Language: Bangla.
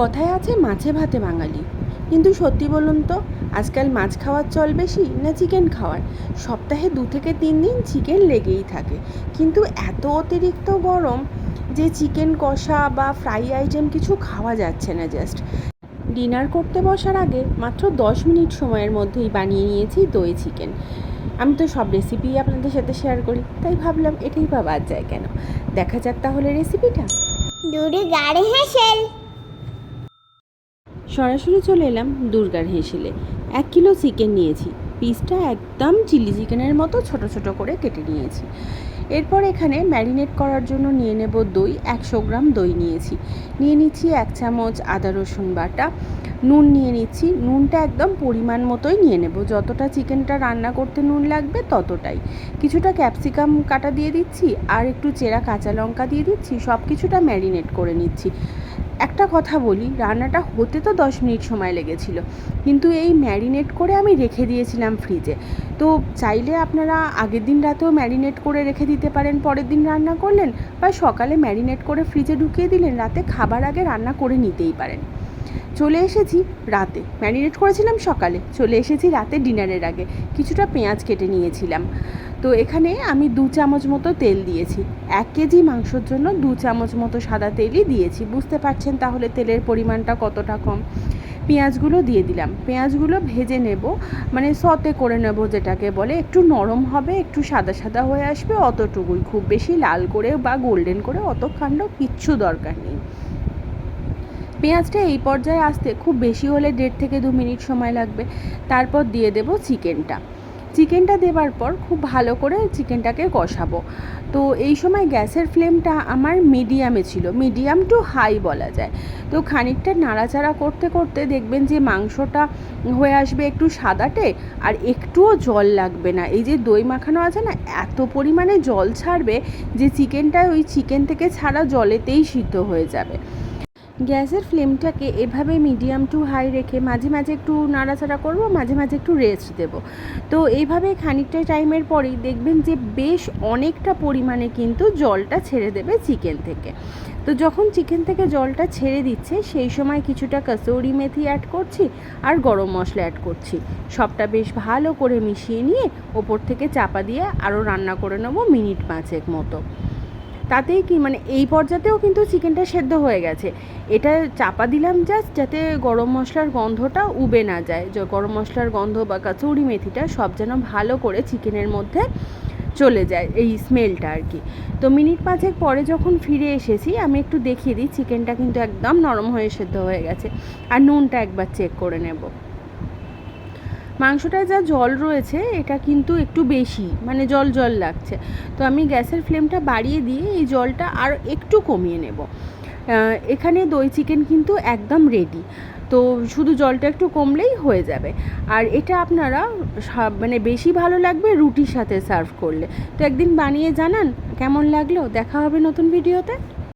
কথায় আছে মাছে ভাতে বাঙালি। কিন্তু সত্যি বলুন তো, আজকাল মাছ খাওয়ার চল বেশি না চিকেন খাওয়ার? সপ্তাহে দু থেকে তিন দিন চিকেন লেগেই থাকে। কিন্তু এত অতিরিক্ত গরম যে চিকেন কষা বা ফ্রাই আইটেম কিছু খাওয়া যাচ্ছে না জাস্ট ডিনার করতে বসার আগে মাত্র দশ মিনিট সময়ের মধ্যেই বানিয়ে নিয়েছি দই চিকেন আমি তো সব রেসিপি আপনাদের সাথে শেয়ার করি, তাই ভাবলাম এটাই বা বাদ যায় কেন? দেখা যাক তাহলে রেসিপিটা দূরে গাড়ি হেসেল। সরাসরি চলে এলাম দুর্গার হেসেলে। এক কিলো চিকেন নিয়েছি। পিসটা একদম চিলি চিকেনের মতো ছোট ছোট করে কেটে নিয়েছি। এরপর এখানে ম্যারিনেট করার জন্য নিয়ে নেব দই। একশো গ্রাম দই নিয়েছি। নিয়ে নিচ্ছি এক চামচ আদা রসুন বাটা। নুন নিয়ে নিচ্ছি। নুনটা একদম পরিমাণ মতোই নিয়ে নেব। যতটা চিকেনটা রান্না করতে নুন লাগবে ততটাই। কিছুটা ক্যাপসিকাম কাটা দিয়ে দিচ্ছি আর একটু চেরা কাঁচা লঙ্কা দিয়ে দিচ্ছি। সব কিছুটা ম্যারিনেট করে নিচ্ছি। একটা কথা বলি, রান্নাটা হতে তো দশ মিনিট সময় লেগেছিল, কিন্তু এই ম্যারিনেট করে আমি রেখে দিয়েছিলাম ফ্রিজে। তো চাইলে আপনারা আগের দিন রাতেও ম্যারিনেট করে রেখে দিতে পারেন, পরের দিন রান্না করলেন বা সকালে ম্যারিনেট করে ফ্রিজে ঢুকিয়ে দিলেন, রাতে খাবার আগে রান্না করে নিতেই পারেন। চলে এসেছি রাতে। ম্যারিনেট করেছিলাম সকালে। চলে এসেছি রাতে ডিনারের আগে। কিছুটা পেঁয়াজ কেটে নিয়েছিলাম। তো এখানে আমি দু চামচ মতো তেল দিয়েছি। এক কেজি মাংসর জন্য দু চামচ মতো সাদা তেলই দিয়েছি। বুঝতে পারছেন তাহলে তেলের পরিমাণটা কতটা কম? পেঁয়াজগুলো দিয়ে দিলাম। পেঁয়াজগুলো ভেজে নেব। মানে সতে করে নেব যেটাকে বলে। একটু নরম হবে, একটু সাদা সাদা হয়ে আসবে অতটুকুই। খুব বেশি লাল করে বা গোল্ডেন করে অত কাণ্ড কিচ্ছু দরকার নেই। পেঁয়াজটা এই পর্যায়ে আসতে খুব বেশি হলে দেড় থেকে দু মিনিট সময় লাগবে। তারপর দিয়ে দেব চিকেনটা। চিকেনটা দেওয়ার পর খুব ভালো করে চিকেনটাকে কষাবো। তো এই সময় গ্যাসের ফ্লেমটা আমার মিডিয়ামে ছিল, মিডিয়াম টু হাই বলা যায়। তো খানিকটা নাড়াচাড়া করতে করতে দেখবেন যে মাংসটা হয়ে আসবে একটু সাদাটে আর একটুও জল লাগবে না। এই যে দই মাখানো আছে না, এত পরিমাণে জল ছাড়বে যে চিকেনটা ওই চিকেন থেকে ছাড়া জলেতেই সিদ্ধ হয়ে যাবে। গ্যাসের ফ্লেমটাকে এভাবে মিডিয়াম টু হাই রেখে মাঝে মাঝে একটু নাড়াচাড়া করব, মাঝে মাঝে একটু রেস্ট দেব। তো এইভাবে খানিকটা টাইমের পরেই দেখবেন যে বেশ অনেকটা পরিমাণে কিন্তু জলটা ছেড়ে দেবে চিকেন থেকে। তো যখন চিকেন থেকে জলটা ছেড়ে দিচ্ছে, সেই সময় কিছুটা কসৌরি মেথি অ্যাড করছি আর গরম মশলা অ্যাড করছি। সবটা বেশ ভালো করে মিশিয়ে নিয়ে ওপর থেকে চাপা দিয়ে আরও রান্না করে নেব মিনিট পাঁচেক মতো। তাতেই কি মানে এই পর্যাতেও কিন্তু চিকেনটা সেদ্ধ হয়ে গেছে। এটা চাপা দিলাম জাস্ট যাতে গরম মশলার গন্ধটা উবে না যায়। গরম মশলার গন্ধ বা কাচৌরি মেথিটা সব যেন ভালো করে চিকেনের মধ্যে চলে যায়, এই স্মেলটা আর কি। তো মিনিট পাঁচেক পরে যখন ফিরে এসেছি, আমি একটু দেখিয়ে দিই, চিকেনটা কিন্তু একদম নরম হয়ে সেদ্ধ হয়ে গেছে। আর নুনটা একবার চেক করে নেব। মাংসটায় যা জল রয়েছে, এটা কিন্তু একটু বেশি মানে জল জল লাগছে। তো আমি গ্যাসের ফ্লেমটা বাড়িয়ে দিয়ে এই জলটা আর একটু কমিয়ে নেব। এখানে দই চিকেন কিন্তু একদম রেডি তো শুধু জলটা একটু কমলেই হয়ে যাবে। আর এটা আপনারা মানে বেশি ভালো লাগবে রুটির সাথে সার্ভ করলে। তো একদিন বানিয়ে জানান, কেমন লাগল? দেখা হবে নতুন ভিডিওতে